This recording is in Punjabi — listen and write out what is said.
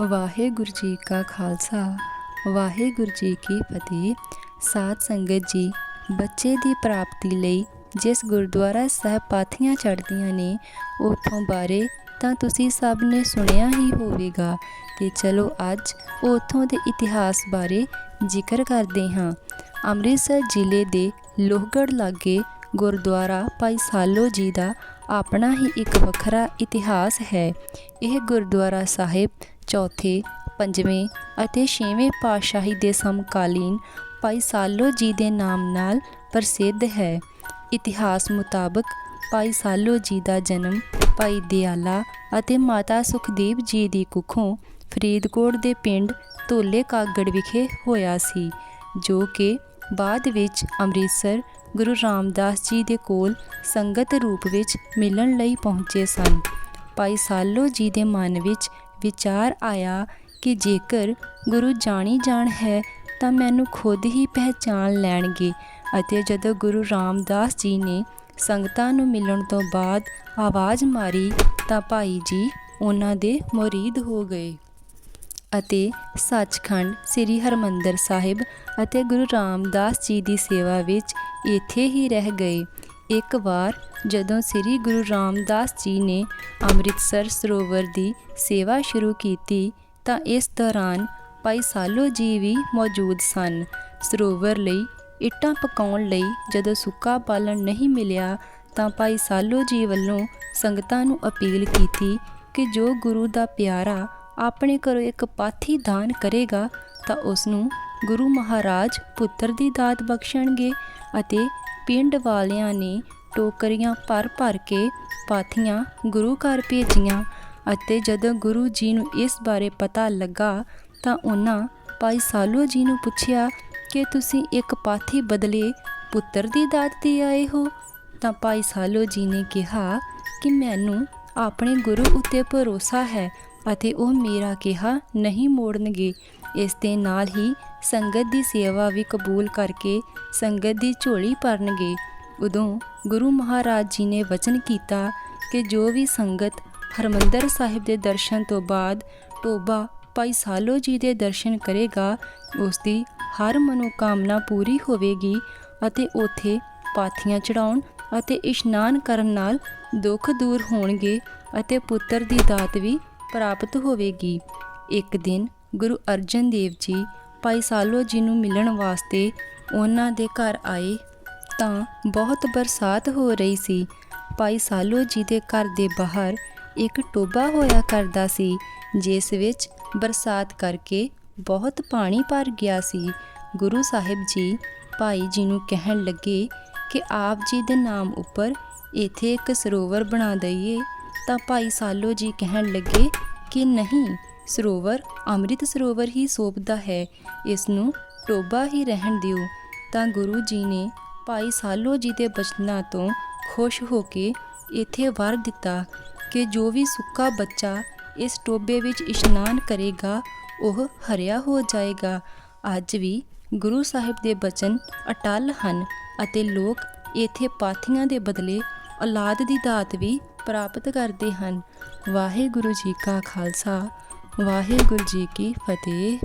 ਵਾਹਿਗੁਰੂ ਜੀ ਕਾ ਖਾਲਸਾ। ਵਾਹਿਗੁਰੂ ਜੀ ਕੀ ਫਤਿਹ। ਸਾਧ ਸੰਗਤ ਜੀ, ਬੱਚੇ ਦੀ ਪ੍ਰਾਪਤੀ ਲਈ ਜਿਸ ਗੁਰਦੁਆਰਾ ਸਾਹਿਬ ਪਾਥੀਆਂ ਚੜ੍ਹਦੀਆਂ ਨੇ, ਉਥੋਂ ਬਾਰੇ ਤਾਂ ਤੁਸੀਂ ਸਭ ਨੇ ਸੁਣਿਆ ਹੀ ਹੋਵੇਗਾ ਤੇ ਚਲੋ ਅੱਜ ਉਥੋਂ ਦੇ ਇਤਿਹਾਸ ਬਾਰੇ ਜ਼ਿਕਰ ਕਰਦੇ ਹਾਂ। ਅੰਮ੍ਰਿਤਸਰ ਜ਼ਿਲ੍ਹੇ ਦੇ ਲੋਹਗੜ੍ਹ ਲਾਗੇ ਗੁਰਦੁਆਰਾ ਭਾਈ ਸਾਲੋ ਜੀ ਦਾ ਆਪਣਾ ਹੀ ਇੱਕ ਵੱਖਰਾ ਇਤਿਹਾਸ ਹੈ। ਇਹ ਗੁਰਦੁਆਰਾ ਸਾਹਿਬ ਚੌਥੇ, ਪੰਜਵੇਂ ਅਤੇ ਛੇਵੇਂ ਪਾਤਸ਼ਾਹੀ ਦੇ ਸਮਕਾਲੀਨ ਭਾਈ ਸਾਲੋ ਜੀ ਦੇ ਨਾਮ ਨਾਲ ਪ੍ਰਸਿੱਧ ਹੈ। ਇਤਿਹਾਸ ਮੁਤਾਬਕ ਭਾਈ ਸਾਲੋ ਜੀ ਦਾ ਜਨਮ ਭਾਈ ਦਿਆਲਾ ਅਤੇ ਮਾਤਾ ਸੁਖਦੇਵ ਜੀ ਦੀ ਕੁੱਖੋਂ ਫਰੀਦਕੋਟ ਦੇ ਪਿੰਡ ਧੋਲੇ ਕਾਗੜ ਵਿਖੇ ਹੋਇਆ ਸੀ, ਜੋ ਕਿ ਬਾਅਦ ਵਿੱਚ ਅੰਮ੍ਰਿਤਸਰ ਗੁਰੂ ਰਾਮਦਾਸ ਜੀ ਦੇ ਕੋਲ ਸੰਗਤ ਰੂਪ ਵਿੱਚ ਮਿਲਣ ਲਈ ਪਹੁੰਚੇ ਸਨ। ਭਾਈ ਸਾਲੋ ਜੀ ਦੇ ਮਨ ਵਿੱਚ ਵਿਚਾਰ ਆਇਆ ਕਿ ਜੇਕਰ ਗੁਰੂ ਜਾਣੀ ਜਾਣ ਹੈ, ਤਾਂ ਮੈਨੂੰ ਖੁਦ ਹੀ ਪਹਿਚਾਨ ਲੈਣਗੇ। ਅਤੇ ਜਦੋਂ ਗੁਰੂ ਰਾਮਦਾਸ ਜੀ ਨੇ ਸੰਗਤਾਂ ਨੂੰ ਮਿਲਣ ਤੋਂ ਬਾਅਦ ਆਵਾਜ਼ ਮਾਰੀ, ਤਾਂ ਭਾਈ ਜੀ ਉਹਨਾਂ ਦੇ ਮੁਰੀਦ ਹੋ ਗਏ। ਅਤੇ ਸੱਚਖੰਡ ਸ੍ਰੀ ਹਰਮੰਦਰ ਸਾਹਿਬ ਅਤੇ ਗੁਰੂ ਰਾਮਦਾਸ ਜੀ ਦੀ ਸੇਵਾ ਵਿੱਚ ਇੱਥੇ ਹੀ ਰਹਿ ਗਏ। ਇੱਕ ਵਾਰ ਜਦੋਂ ਸ੍ਰੀ ਗੁਰੂ ਰਾਮਦਾਸ ਜੀ ਨੇ ਅੰਮ੍ਰਿਤਸਰ ਸਰੋਵਰ ਦੀ ਸੇਵਾ ਸ਼ੁਰੂ ਕੀਤੀ ਤਾਂ ਇਸ ਦੌਰਾਨ ਭਾਈ ਸਾਲੋ ਜੀ ਵੀ ਮੌਜੂਦ ਸਨ। ਸਰੋਵਰ ਲਈ ਇੱਟਾਂ ਪਕਾਉਣ ਲਈ ਜਦੋਂ ਸੁੱਕਾ ਪਾਲਣ ਨਹੀਂ ਮਿਲਿਆ ਤਾਂ ਭਾਈ ਸਾਲੋ ਜੀ ਵੱਲੋਂ ਸੰਗਤਾਂ ਨੂੰ ਅਪੀਲ ਕੀਤੀ ਕਿ ਜੋ ਗੁਰੂ ਦਾ ਪਿਆਰਾ ਆਪਣੇ ਘਰੋਂ ਇੱਕ ਪਾਥੀ ਦਾਨ ਕਰੇਗਾ ਤਾਂ ਉਸ ਨੂੰ ਗੁਰੂ ਮਹਾਰਾਜ ਪੁੱਤਰ ਦੀ ਦਾਤ ਬਖਸ਼ਣਗੇ ਅਤੇ ਪਿੰਡ ਵਾਲਿਆਂ ਨੇ ਟੋਕਰੀਆਂ ਭਰ ਭਰ ਕੇ ਪਾਥੀਆਂ ਗੁਰੂ ਘਰ ਭੇਜੀਆਂ ਅਤੇ ਜਦੋਂ ਗੁਰੂ ਜੀ ਨੂੰ ਇਸ ਬਾਰੇ ਪਤਾ ਲੱਗਾ ਤਾਂ ਉਹਨਾਂ ਭਾਈ ਸਾਲੋ ਜੀ ਨੂੰ ਪੁੱਛਿਆ ਕਿ ਤੁਸੀਂ ਇੱਕ ਪਾਥੀ ਬਦਲੇ ਪੁੱਤਰ ਦੀ ਦਾਤ ਦੇ ਆਏ ਹੋ? ਤਾਂ ਭਾਈ ਸਾਲੋ ਜੀ ਨੇ ਕਿਹਾ ਕਿ ਮੈਨੂੰ ਆਪਣੇ ਗੁਰੂ ਉੱਤੇ ਭਰੋਸਾ ਹੈ ਅਤੇ ਉਹ ਮੇਰਾ ਕਿਹਾ, ਨਹੀਂ ਮੋੜਨਗੇ। ਇਸ ਦੇ ਨਾਲ ਹੀ ਸੰਗਤ ਦੀ ਸੇਵਾ ਵੀ ਕਬੂਲ ਕਰਕੇ ਸੰਗਤ ਦੀ ਝੋਲੀ ਭਰਨਗੇ। ਉਦੋਂ ਗੁਰੂ ਮਹਾਰਾਜ ਜੀ ਨੇ ਵਚਨ ਕੀਤਾ ਕਿ ਜੋ ਵੀ ਸੰਗਤ ਹਰਮੰਦਰ ਸਾਹਿਬ ਦੇ ਦਰਸ਼ਨ ਤੋਂ ਬਾਅਦ ਟੋਬਾ ਭਾਈ ਸਾਲੋ ਜੀ ਦੇ ਦਰਸ਼ਨ ਕਰੇਗਾ, ਉਸ ਦੀ ਹਰ ਮਨੋਕਾਮਨਾ ਪੂਰੀ ਹੋਵੇਗੀ ਅਤੇ ਉਥੇ ਪਾਥੀਆਂ ਚੜਾਉਣ ਅਤੇ ਇਸ਼ਨਾਨ ਕਰਨ ਨਾਲ ਦੁੱਖ ਦੂਰ ਹੋਣਗੇ ਅਤੇ ਪੁੱਤਰ ਦੀ ਦਾਤ ਵੀ ਪ੍ਰਾਪਤ ਹੋਵੇਗੀ। ਇੱਕ ਦਿਨ ਗੁਰੂ ਅਰਜਨ ਦੇਵ ਜੀ ਭਾਈ ਸਾਲੋ ਜੀ ਨੂੰ ਮਿਲਣ ਵਾਸਤੇ ਉਹਨਾਂ ਦੇ ਘਰ ਆਏ ਤਾਂ ਬਹੁਤ ਬਰਸਾਤ ਹੋ ਰਹੀ ਸੀ। ਭਾਈ ਸਾਲੋ ਜੀ ਦੇ ਘਰ ਦੇ ਬਾਹਰ ਇੱਕ ਟੋਬਾ ਹੋਇਆ ਕਰਦਾ ਸੀ, ਜਿਸ ਵਿੱਚ ਬਰਸਾਤ ਕਰਕੇ ਬਹੁਤ ਪਾਣੀ ਭਰ ਗਿਆ ਸੀ। ਗੁਰੂ ਸਾਹਿਬ ਜੀ ਭਾਈ ਜੀ ਨੂੰ ਕਹਿਣ ਲੱਗੇ ਕਿ ਆਪ ਜੀ ਦੇ ਨਾਮ ਉੱਪਰ ਇੱਥੇ ਇੱਕ ਸਰੋਵਰ ਬਣਾ ਦਈਏ। ਤਾਂ ਭਾਈ ਸਾਲੋ ਜੀ ਕਹਿਣ ਲੱਗੇ ਕਿ ਨਹੀਂ, ਸਰੋਵਰ, ਅੰਮ੍ਰਿਤ ਸਰੋਵਰ ਹੀ ਸੋਭਦਾ ਹੈ, ਇਸ ਨੂੰ ਟੋਬਾ ਹੀ ਰਹਿਣ ਦਿਓ। ਤਾਂ ਗੁਰੂ ਜੀ ਨੇ ਭਾਈ ਸਾਲੋ ਜੀ ਦੇ ਬਚਨਾਂ ਤੋਂ ਖੁਸ਼ ਹੋ ਕੇ ਇੱਥੇ ਵਰ ਦਿੱਤਾ ਕਿ ਜੋ ਵੀ ਸੁੱਕਾ ਬੱਚਾ ਇਸ ਟੋਬੇ ਵਿੱਚ ਇਸ਼ਨਾਨ ਕਰੇਗਾ, ਉਹ ਹਰਿਆ ਹੋ ਜਾਏਗਾ। ਅੱਜ ਵੀ ਗੁਰੂ ਸਾਹਿਬ ਦੇ ਬਚਨ ਅਟਲ ਹਨ ਅਤੇ ਲੋਕ ਇੱਥੇ ਪਾਥੀਆਂ ਦੇ ਬਦਲੇ ਔਲਾਦ ਦੀ ਦਾਤ ਵੀ ਪ੍ਰਾਪਤ ਕਰਦੇ ਹਨ। ਵਾਹਿਗੁਰੂ ਜੀ ਕਾ ਖਾਲਸਾ, ਵਾਹਿਗੁਰੂ ਜੀ ਕੀ ਫਤਿਹ।